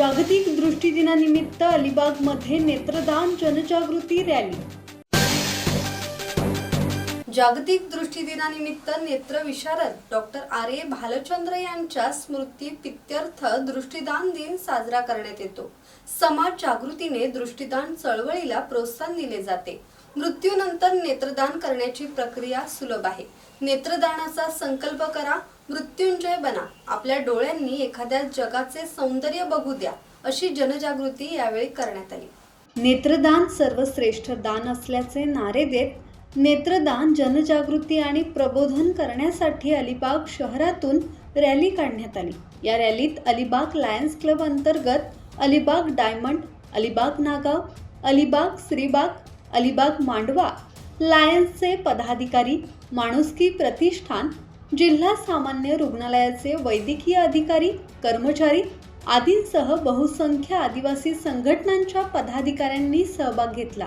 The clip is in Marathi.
जागतिक दृष्टी दिनानिमित्त अलिबागमध्ये नेत्रदान जनजागृती रॅली. जागतिक दृष्टीदिनानिमित्त नेत्रविशारद नेत्र विशारद डॉक्टर आर ए भालचंद्र यांच्या स्मृती पित्यर्थ दृष्टीदान दिन साजरा करण्यात येतो. समाज जागृतीने दृष्टीदान चळवळीला प्रोत्साहन दिले जाते. मृत्यूनंतर नेत्रदान करण्याची प्रक्रिया सुलभ आहे. नेत्रदानाचा संकल्प करा मृत्युंजय बना आपल्या डोळ्यांनी एखाद्या जगाचे सौंदर्य बघू द्या अशी जनजागृती यावेळी करण्यात आली. नेत्रदान सर्वश्रेष्ठ दान असल्याचे नारे देत नेत्रदान जनजागृती आणि प्रबोधन करण्यासाठी अलिबाग शहरातून रॅली काढण्यात आली. या रॅलीत अलिबाग लायन्स क्लब अंतर्गत अलिबाग डायमंड अलिबाग नागाव अलिबाग श्रीबाग अलिबाग मांडवा लायन्सचे पदाधिकारी माणुसकी प्रतिष्ठान जिल्हा सामान्य रुग्णालयाचे वैद्यकीय अधिकारी कर्मचारी आदींसह बहुसंख्य आदिवासी संघटनांच्या पदाधिकाऱ्यांनी सहभाग घेतला.